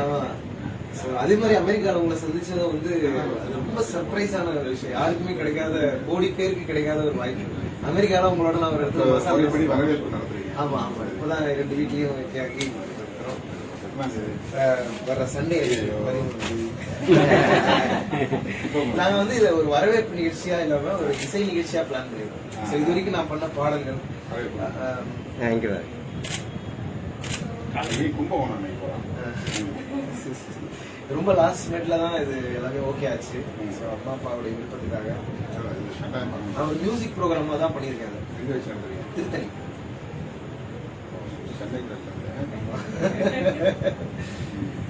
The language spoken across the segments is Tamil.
ஆமா. So, அதே மாதிரி அமெரிக்கால உங்களை சந்திச்சது வந்து ரொம்ப சர்ப்ரைஸான ஒரு விஷயம். யாருக்குமே கிடைக்காத கோடி பேருக்கு கிடைக்காத ஒரு வாய்ப்பு. அமெரிக்கால உங்களோட நான் ஒரு இடத்துல மசாலா முறைப்படி வரவேற்பு நடத்துறீங்க. ஆமா ஆமா. இப்பதான் ரெண்டு வீட்லயும் கேக்கி? வர்ற சண்டே நாங்க வந்து இதை ஒரு வரவேற்பு நிகழ்ச்சியா இல்லாம ஒரு இசை நிகழ்ச்சியா பிளான் பண்ணிருக்கோம். இது வரைக்கும் நான் பண்ண பாடல்கள். தேங்க்யூ கும்பகோணம் போலாம். ரொம்ப லாஸ்ட் மினிட்ல தான் இது எல்லாமே ஓகே ஆச்சு ஸோ அம்மா அப்பாவுடைய விருப்பத்துக்காக. நான் ஒரு மியூசிக் ப்ரோக்ராமா தான் பண்ணியிருக்கேன்? திருத்தணி.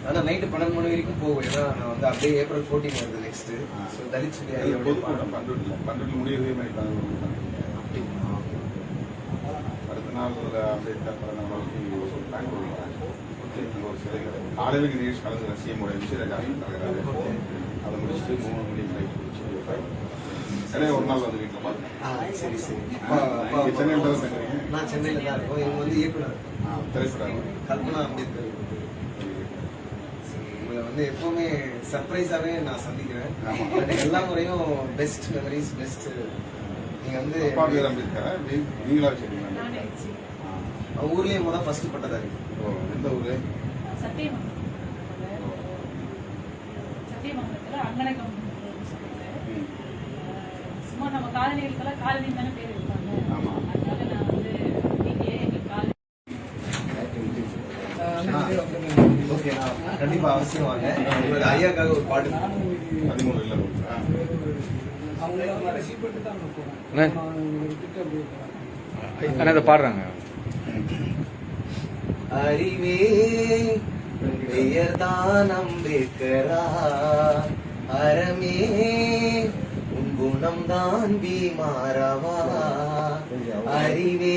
ஆனா நைட்டு பன்னெண்டு மணி வரைக்கும் போகும் ஏன்னா நான் வந்து அப்படியே ஏப்ரல் ஃபோர்டீன் வருது நெக்ஸ்ட் ஸோ தலித் சொல்லி பதினோரு மணி தான். அடுத்த நாள் அப்படியே அங்க ஒரு சிலை கிடையாது. காலையில நிகழ்ச்சி கலந்து சிஎம் விஷயராஜாவி கலக்கிறாரு அதை முடிச்சுட்டு மூணு மணி ஃபிளைட் பிடிச்சி இடையே ஒரு நாள் வந்து வீட்டில் பார்த்தேன் ஆ சரி சரி. சென்னையில தான் தங்குறீங்க? நான் சென்னையில தான் இருக்கோம். இவங்க வந்து இயக்குனர். திரைப்படம். கல்பனா அம்பேத்கர். வந்து எப்பவுமே சர்ப்ரைஸாவே நான் சந்திக்கிறேன். எல்லா முறையும் பெஸ்ட் மெமரிஸ் பெஸ்ட் நீங்க வந்து நீங்களா வச்சிருக்கீங்களா நானே வச்சு. ஆ. அவங்க ஊர்லயே முத ஃபர்ஸ்ட் பட்டதாரி ஓ, எந்த ஊரு. சத்தியமங்கலத்துல அங்கனகம். சும்மா நம்ம காலனிகளுக்கெல்லாம் காலனி தானே பேர். ஆமா. அதனால நான் வந்து இங்கேயே எங்க காலனி ஓகே நான் கண்டிப்பா அவசியம் வாங்க உங்களுக்கு ஐயாக்காக ஒரு பாட்டு பதிமூணு இல்ல ஊரா? அண்ணா இதை பாடுறாங்க அறிவே பெயர்தான் அம்பேத்கரா அறமே உன் குணம் தான் பீமாரவா அறிவே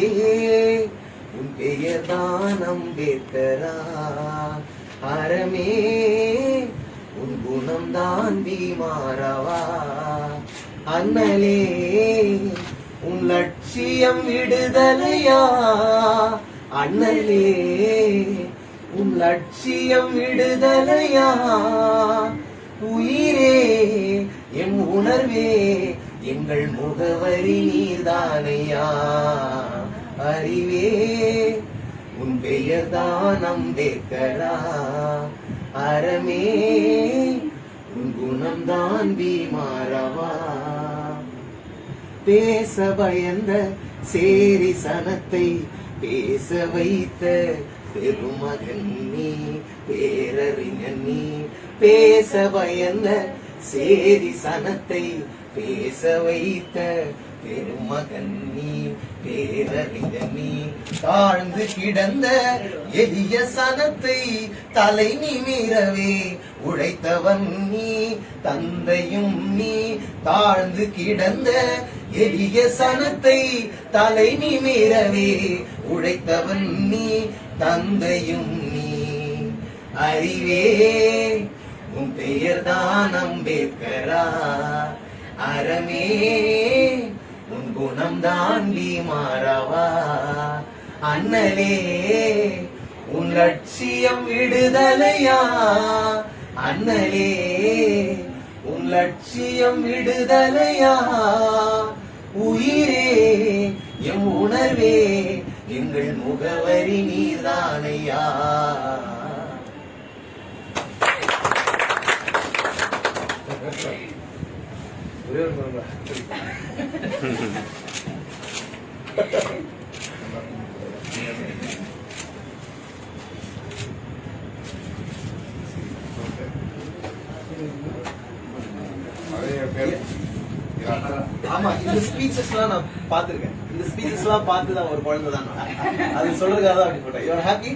உன் பெயர்தான் அம்பேத்கரா அறமே உன் குணம் தான் பீமாரவா அண்ணலே உன் லட்சியம் விடுதலையா? அண்ணலே உன் லட்சியம் விடுதலையா? உயிரே எம் உணர்வே எங்கள் முகவரி நீர்தானையா? அறிவே உன் பெயர்தான் அம்பேத்கரா. அறமே உன் குணம்தான் பீமாரவா பேச பயந்த சேரி சனத்தை பேச வைத்த பெருமகன் நீ பேரறிஞன் நீ. பேச பயந்த சேரி சனத்தை பேச வைத்த பெருமகன் நீ பேரறிய நீ தாழ்ந்து கிடந்த எளிய சனத்தை தலை நிமிரவே உழைத்தவன் நீ தந்தையும் நீ தாழ்ந்து கிடந்த எளிய சனத்தை தலை நிமிரவே உழைத்தவன் நீ தந்தையும் நீ. அறிவே உன் பெயர்தான் அம்பேத்கரா அறமே உன் குணம்தான் மாறவா அண்ணலே உன் லட்சியம் விடுதலையா? அண்ணலே உன் லட்சியம் விடுதலையா? உயிரே எம் உணர்வே எங்கள் முகவரி நீர்தானையா ஒரே ஒரு முறை தான். நிறைய பேர் இறான். ஆமா இந்த ஸ்பீச்சஸ்லாம் நான் பார்த்திருக்கேன். இந்த ஸ்பீச்சஸ்லாம் பார்த்து தான் ஒரு குழந்தை தான் அது சொல்றதுக்காக தான் அப்படி போட்டேன். யூஆர் ஹாப்பி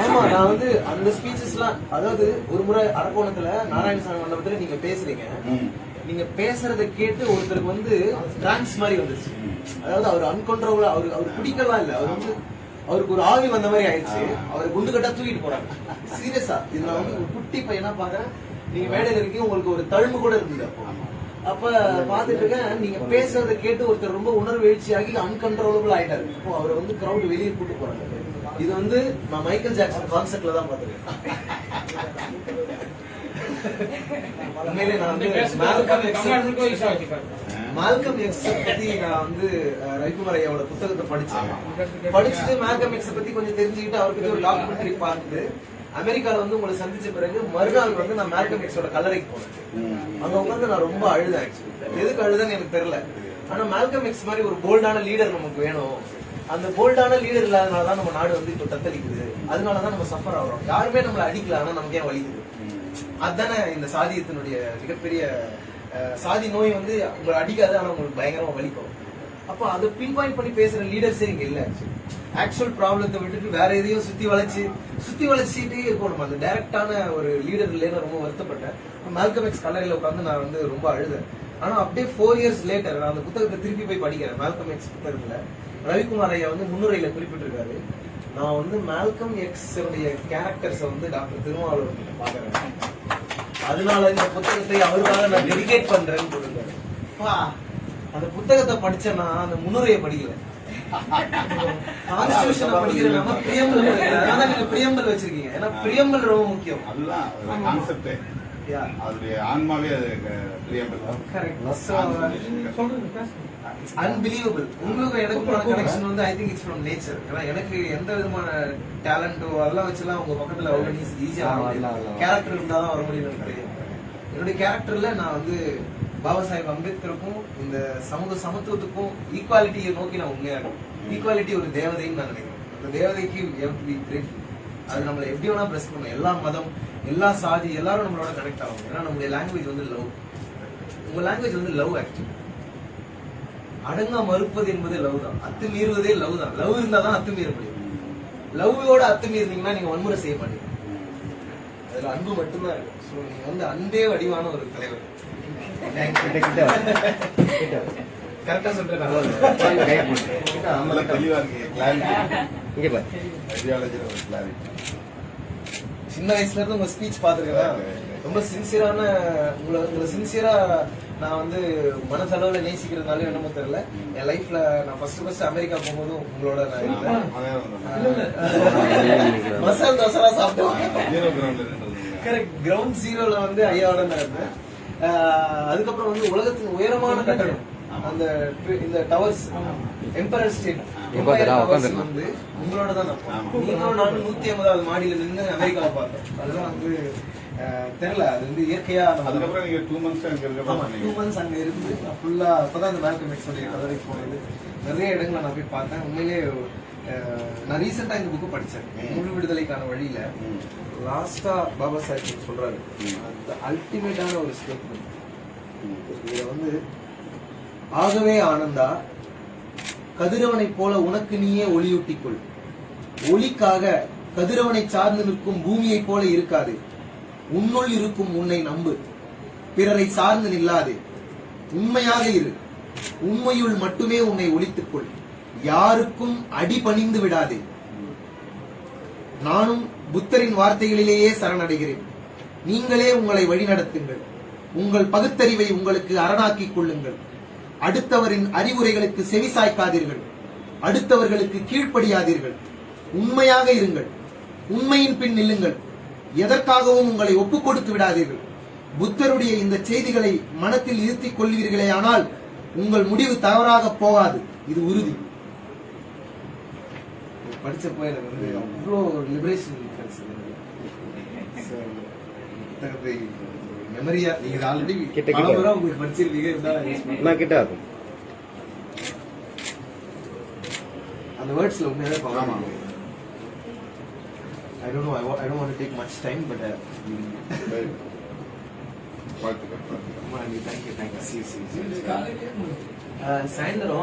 ஆமா நான் வந்து அந்த ஸ்பீச்சஸ்லாம் அதாவது ஒரு முறை அரக்கோணத்துல நாராயணசாமி மண்டபத்துல நீங்க பேசுறீங்க. நீங்க பேசுறத கேட்டு ஒருத்தருக்கு வந்து டிரான்ஸ் மாதிரி வந்துச்சு அதாவது அவர் அன்கண்ட்ரோலா அவர் அவர் பிடிக்கலாம் இல்ல அவர் வந்து அவருக்கு ஒரு ஆவி வந்த மாதிரி ஆயிடுச்சு. அவர் குண்டு கட்டா தூக்கிட்டு போறாங்க. சீரியஸா இது நான் வந்து ஒரு குட்டி பையனா பாக்குறேன். நீங்க மேடையில இருக்கீங்க உங்களுக்கு ஒரு தழும்பு கூட இருந்தது அப்போ. அப்ப பாத்துட்டு இருக்கேன் நீங்க பேசுறத கேட்டு ஒருத்தர் ரொம்ப உணர்வு எழுச்சியாகி அன்கண்ட்ரோலபிள் ஆயிட்டாரு. இப்போ அவரை வந்து கிரௌட் வெளியே கூட்டு போறாங்க. இது வந்து நான் மைக்கேல் ஜாக்சன் கான்செப்ட்ல தான் பார்த்திருக்கேன். உண்மையிலே நான் வந்து மால்கம் எக்ஸ் மால்கம் எக்ஸ் பத்தி நான் வந்து ரவிக்குமார் ஐயாவோட புத்தகத்தை படிச்சேன். படிச்சுட்டு மால்கம் எக்ஸ் பத்தி கொஞ்சம் தெரிஞ்சுக்கிட்டு அவரை பத்தி ஒரு டாக்குமெண்ட்ரி பார்த்துட்டு அமெரிக்கால வந்து உங்களை சந்திச்ச பிறகு மறுநாள் வந்து நான் மால்கம் எக்ஸோட கல்லறைக்கு போனேன். அங்க உட்காந்து நான் ரொம்ப அழுதேன் ஆக்சுவலி எதுக்கு அழுதேன்னு எனக்கு தெரியல. ஆனா மேல்கம் எக்ஸ் மாதிரி ஒரு போல்டான லீடர் நமக்கு வேணும். அந்த போல்டான லீடர் இல்லாதனால தான் நம்ம நாடு வந்து இப்போ தத்தளிக்குது. அதனால தான் நம்ம சஃபர் ஆகிறோம். யாருமே நம்மளை அடிக்கல ஆனா நமக்கு ஏன் வலிக்குது அதுதானே இந்த சாதியத்தினுடைய மிகப்பெரிய சாதி நோய் வந்து உங்களை அடிக்காது ஆனா உங்களுக்கு பயங்கரமா வலிக்கும். அப்போ அதை பின் பாயிண்ட் பண்ணி பேசுற லீடர்ஸே இங்க இல்ல. ஆக்சுவல் ப்ராப்ளத்தை விட்டுட்டு வேற எதையும் சுத்தி வளைச்சு சுத்தி வளைச்சிட்டே இருக்கும் நம்ம அந்த டைரக்டான ஒரு லீடர் இல்லைன்னு ரொம்ப வருத்தப்பட்டேன். மேல்கம் எக்ஸ் கல்லறையில உட்காந்து நான் வந்து ரொம்ப அழுதேன். ஆனா அப்படியே ஃபோர் இயர்ஸ் லேட்டர் நான் அந்த புத்தகத்தை திருப்பி போய் படிக்கிறேன். மேல்கம் எக்ஸ் புத்தகத்துல. ரவிக்குமார் ஐயா வந்து முன்னுரையில குறிப்பிட்டிருக்காரு. நான் வந்து மேல்கம் எக்ஸ் உடைய கேரக்டர்ஸை வந்து டாக்டர் திருமாவளவன் கிட்ட பாக்குறேன் அதனால இந்த புத்தகத்தை அவருக்காக நான் டெடிகேட் பண்றேன்னு போட்டிருக்காரு அப்பா, அந்த புத்தகத்தை படிச்சேன்னா அந்த முன்னுரையை படிக்கல. கான்ஸ்டியூஷனை பிரியம்பல் படிக்கல. அதனால நீங்க பிரியம்பல் வச்சிருக்கீங்க. ஏன்னா பிரியம்பல் ரொம்ப முக்கியம். அதுதான் கான்செப்டே. அதோடைய ஆன்மாவே அது அன்பிலீவபிள் உங்களுக்கு எனக்குமான கனெக்ஷன் வந்து I think it's from nature ஏன்னா எனக்கு எந்த விதமான டேலண்டோ அதெல்லாம் வச்சுலாம் உங்க பக்கத்துல அவ்வளோ ஈஸியா ஆ, வர இல்ல, முடியும் இல்ல. கேரக்டர் இருந்தா தான் வர முடியும் எனக்கு என்னுடைய கேரக்டர்ல நான் வந்து பாபா சாஹேப் அம்பேத்கருக்கும் இந்த சமூக சமத்துவத்துக்கும் ஈக்குவாலிட்டியை நோக்கி நான் உண்மையா ஈக்குவாலிட்டி ஒரு தேவதைன்னு நான் நினைக்கிறேன். அந்த தேவதைக்கு பி அது நம்மளை எப்படி வேணா பிரஸ் பண்ணும் எல்லா மதம் எல்லா சாதி எல்லாரும் நம்மளோட கனெக்ட் ஆகும் ஏன்னா நம்மளுடைய லாங்குவேஜ் வந்து லவ் உங்க லாங்குவேஜ் வந்து லவ் ஆக்சுவலி அடங்க மறுப்பது என்பதே லவ் தான். அத்துமீறுவதே லவ் தான். லவ் இருந்தா தான் அத்துமீற முடியும். லவ்வோட அத்துமீறினீங்கன்னா நீங்க வன்முறை செய்ய மாட்டீங்க. அதுல அன்பு மட்டும்தான் இருக்கு. ஸோ நீங்க வந்து அன்பே வடிவான ஒரு தலைவர். கரெக்டா சொல்றேன் நல்ல தெளிவா இருக்கு. கிளாரிட்டி இங்க பாரு. ஐடியாலஜியில் ஒரு கிளாரிட்டி சின்ன வயசுல இருந்து உங்க ஸ்பீச் பாத்துருக்கேன் ரொம்ப சின்சியரான உங்களை உங்களை சின்சியரா நான் வந்து மனசளவுல நேசிக்கிறதுனால என்னமோ தெரியல. என் லைஃப்ல நான் ஃபர்ஸ்ட் ஃபர்ஸ்ட் அமெரிக்கா போகும்போதும் உங்களோட நான் இருந்தேன். மசால் தோசைலாம் சாப்பிட்டேன். கரெக்ட் கிரவுண்ட் ஜீரோல வந்து ஐயாவோட ஆஹ் அதுக்கப்புறம் வந்து உலகத்தின் உயரமான கட்டடம். அந்த இந்த டவர்ஸ் எம்பரர் ஸ்டேட் உட்காந்துடலாம். வந்து உங்களோட தான் நான். நீங்களும் நானும் நூத்தி ஐம்பதாவது மாடியில நின்று அமெரிக்காவை பார்த்தோம் அதெல்லாம் வந்து ஆஹ் தெரியல. அது வந்து இயற்கையா அதுக்கப்புறம் நீங்க டூ மந்த்ஸ் அங்க டூ மந்த்ஸ் அங்க இருந்து ஃபுல்லா அப்பதான் அந்த மேல்கம் எக்ஸ் உடைய கல்லறைக்கு போனது. நிறைய இடங்களை நான் போய் பார்த்தேன். உண்மையிலே அஹ், நான் ரீசெண்டா இந்த புக்கு படிச்சேன் முழு விடுதலைக்கான வழியில லாஸ்டா பாபா சாஹிப் சொல்றாரு. ம். அந்த அல்டிமேட்டான ஒரு ஸ்டேட்மெண்ட் இதுல வந்து ஆகவே ஆனந்தா கதிரவனைப் போல உனக்கு நீயே ஒளியூட்டிக்கொள். ஒளிக்காக கதிரவனை சார்ந்து நிற்கும் பூமியைப் போல இருக்காது. உன்னுள் இருக்கும் உன்னை நம்பு. பிறரை சார்ந்து நில்லாதே. உண்மையாக இரு. உண்மையுள் மட்டுமே உன்னை ஒளித்துக்கொள். யாருக்கும் அடிபணிந்து விடாதே. நானும் புத்தரின் வார்த்தைகளிலேயே சரணடைகிறேன். நீங்களே உங்களை வழிநடத்துங்கள். உங்கள் பகுத்தறிவை உங்களுக்கு அரணாக்கிக் கொள்ளுங்கள். அடுத்தவரின் அறிவுரைகளுக்கு செவிசாய்க்காதீர்கள் அடுத்தவர்களுக்கு கீழ்ப்படியாதீர்கள். உண்மையாக இருங்கள். உண்மையின் பின் நில்லுங்கள். எதற்காகவும் உங்களை ஒப்புக் கொடுத்து விடாதீர்கள். புத்தருடைய இந்த செய்திகளை மனத்தில் இருத்திக் கொள்வீர்களே ஆனால் உங்கள் முடிவு தவறாக போகாது. இது உறுதி. படிச்சப்போ எனக்கு வந்து அவ்வளோ லிபரேஷன் புத்தகத்தை மெமரியா நீங்க ஆல்ரெடி கிட்ட, கிட்ட. உங்களுக்கு படிச்சிருக்கீங்க பண்ணுங்க. நான் கிட்ட இருக்கும் அந்த வேர்ட்ஸ்ல உண்மையாவே ஆமா. Power I don't know I don't want to take much time but வாழ்த்துக்கள் தேங்க்யூ தேங்க்யூ சி சி சாயந்தரம்